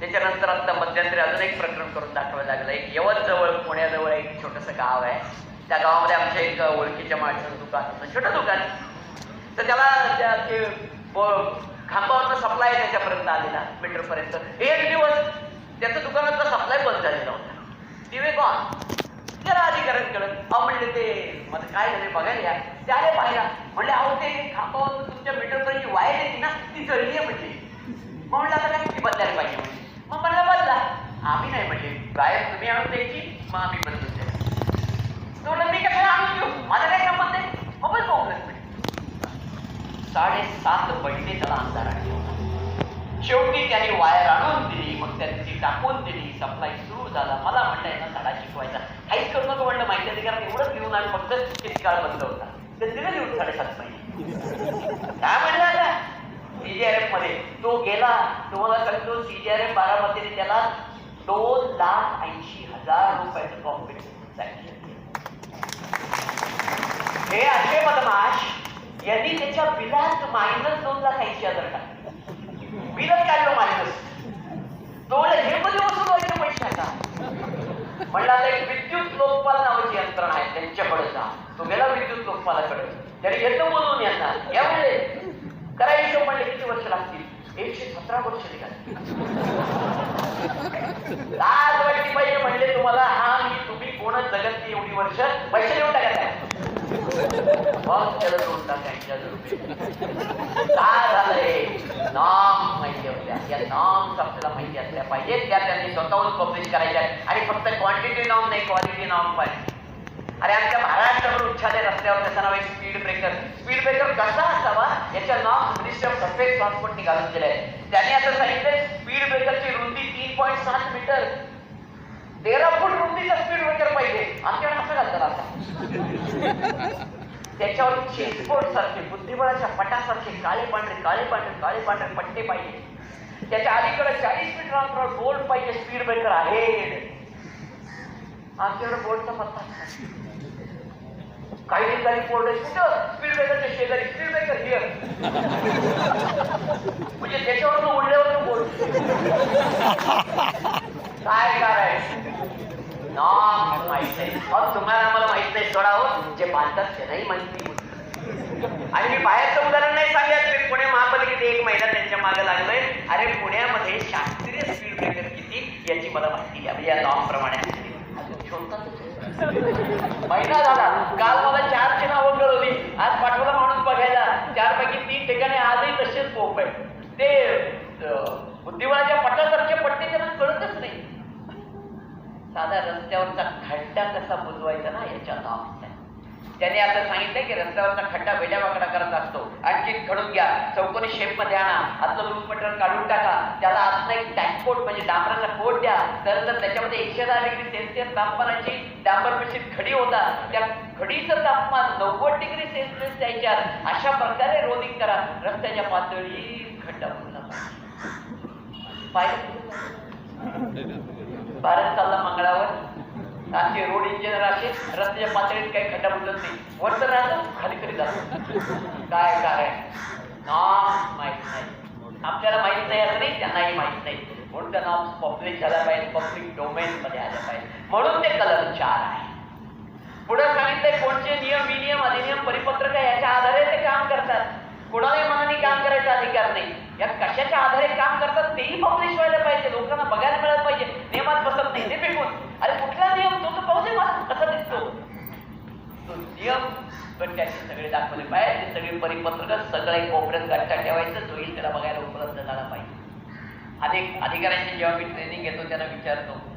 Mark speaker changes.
Speaker 1: त्याच्यानंतर आता मध्यंतरी अजून एक प्रकरण करून दाखवायला लागलं. एक यवत जवळ पुण्याजवळ एक छोटंसं गाव आहे. त्या गावामध्ये आमच्या एक ओळखीच्या माणसाचं दुकान होतं. छोटं दुकान. तर त्याला त्या ते खांबावरनं सप्लाय त्याच्यापर्यंत आलेला मीटरपर्यंत एक दिवस त्याचं दुकानातला सप्लाय बंद झालेला होता. दिवे कोण त्याला अधिकारण केलं अहो म्हणले ते मग काय झाले बघायला या ते आले पाहिला म्हणले अहो ते खांबावर तुमच्या मीटरपर्यंत जी वायर येते ना ती चढली आहे म्हणजे मग म्हणलं आता काय ती बदलायला पाहिजे म्हणजे मग म्हणलं बदला आम्ही नाही म्हणले वायर द्यायची? मग आम्ही बदलून द्यायची तो मी काय आणून देऊ? माझा काय संबंध आहे मोबाईल बस प्रॉब्लेम साडेसात महिने त्याला अंधारात ठेवला शेवटी त्याने वायर आणून दिली मग त्याने ती टाकून दिली सप्लाय सुरू झाला. मला म्हणलं यांना धडा शिकवायचा. काहीच करू नको म्हणलं माहिती कारण एवढंच लिहून आम्ही फक्त किती काळ बंद होता. ते दिलं लिहून साडेसात महिने काय म्हणलं आता? सीजीआरएफमध्ये. तो गेला. तुम्हाला सांगतो सीजीआरएफ बारामतीने त्याला दोन लाख ऐंशी हजार रुपयाचं प्रॉफिट हे असे बदमाश यांनी त्याच्या बिलात मायनस दोन लाख ऐंशी हजार टाकले. बिलच काढलं मायनस तो हे मध्ये वसूल व्हायचे पैसे आता. म्हणलं एक विद्युत लोकपाल नावाची यंत्रणा आहे त्यांच्याकडे जा. तो गेला विद्युत लोकपालाकडे. त्याने घेतलं बोलून यांना या म्हणले करायचं म्हणले किती वर्ष लागतील? एकशे सतरा वर्ष लाज वाटली पाहिजे म्हणले तुम्हाला हा मी तुम्ही कोणच जगत नाही एवढी वर्ष पैसे देऊन टाकत मग त्याला दोन टाकायच्या काय झालंय? नॉम माहिती होत्या या नॉर्म्स आपल्याला माहिती असल्या पाहिजेत त्या त्यांनी स्वतःहून पब्लिश करायच्या आणि फक्त क्वांटिटी नॉम नाही क्वालिटी नॉर्म पाहिजे अरे आमच्या महाराष्ट्रावर उच्छादे रस्त्यावर त्याचं नाव आहे स्पीड ब्रेकर स्पीड ब्रेकर कसा असावा? याच्या नाव मिनिस्टर ऑफ सरफेस ट्रान्सपोर्टने घालून दिलंय त्याने असं सांगितलंय स्पीड ब्रेकरची रुंदी तीन पॉईंट सात मीटर तेरा फूट रुंदीचा स्पीड ब्रेकर पाहिजे. आमच्याकडे असं घालतात आता? त्याच्यावर चेसबोर्ड सारखे बुद्धिबळाच्या पटासारखे काळे पांढरे काळे पांढरे काळे पांढरे पट्टे पाहिजे. त्याच्या अलीकडे चाळीस मीटर अंतरावर बोल्ट पाहिजे स्पीड ब्रेकर आहे. आमच्याकडे बोर्डचा पत्ता काही ठिकाणी बोर्ड आहे. कुठं? स्पीड ब्रेकरच्या शेजारी. स्पीड म्हणजे त्याच्यावर तू उडल्यावर तू बोल. काय करायचं? नाम माहीत नाही. अहो तुम्हाला आम्हाला माहीत नाही सोडा हो. जे बांधतात ते नाही माहिती आणि मी बाहेरचं उदाहरण नाही सांगत. मी पुणे महापालिकेत एक महिला त्यांच्या मागे लागलोय. अरे पुण्यामध्ये शास्त्रीय स्पीड ब्रेकर किती? याची मला माहिती द्या. म्हणजे या नॉर्म प्रमाणे. महिना झाला काल मला चारची नावं कळवली. आज पाठ माणूस बघायला चार पैकी तीन ठिकाणी आजही तसेच आहे ते बुद्धिबळाच्या पटासारखे पट्टे त्यांना कळतच नाही. साधा रस्त्यावरचा खड्डा कसा बुजवायचा ना याच्यात नाव त्याने आता सांगितलं की रस्त्यावरचा खड्डा वेड्यावाकडा करत असतो. आणखी खडून घ्या. चौकोनी शेपमध्ये आणा. आतलं लूज मटेरियल काढून टाका. त्याला आतला एक डॅशबोर्ड म्हणजे डांबराचा कोट द्या. तर त्याच्यामध्ये एकशे दहा डिग्री सेल्सिअस तापमानाची डांबर मिश्रित खडी होता त्या खडीचं तापमान नव्वद डिग्री सेल्सिअस द्यायच्या अशा प्रकारे रोलिंग करा. रस्त्याच्या पातळी खड्डा भारत चालला मंगळावर. आमचे रोड इंजिनियर असे रस्त्याच्या पातळीत काही खड्डा बुजत नाही. वर तर राहतो खाली तरी जातो. काय कारण? नाम माहीत नाही. आपल्याला माहीत नाही असं नाही त्यांनाही माहीत नाही. म्हणून त्यांना पब्लिक झाला पाहिजे पब्लिक डोमेन मध्ये आलं पाहिजे. म्हणून ते कलम चार आहे. पुढे सांगितलंय कोणते नियम विनियम अधिनियम परिपत्रक आहे याच्या आधारे ते काम करतात. कुणालाही मनाने काम करायचा अधिकार नाही. या कशाच्या आधारे काम करतात तेही पब्लिश व्हायला पाहिजे. लोकांना बघायला मिळालं पाहिजे. नियमात बसत नाही ते फेकून अरे कुठला नियम? तो तर पाहू दे मला. कसा दिसतो? तो नियम पण त्याचे सगळे दाखवले पाहिजे ते परिपत्रक सगळे कोपऱ्यात गट्टा ठेवायचं होईल त्याला बघायला उपलब्ध झाला पाहिजे. अनेक अधिकाऱ्यांची जेव्हा मी ट्रेनिंग घेतो त्यांना विचारतो.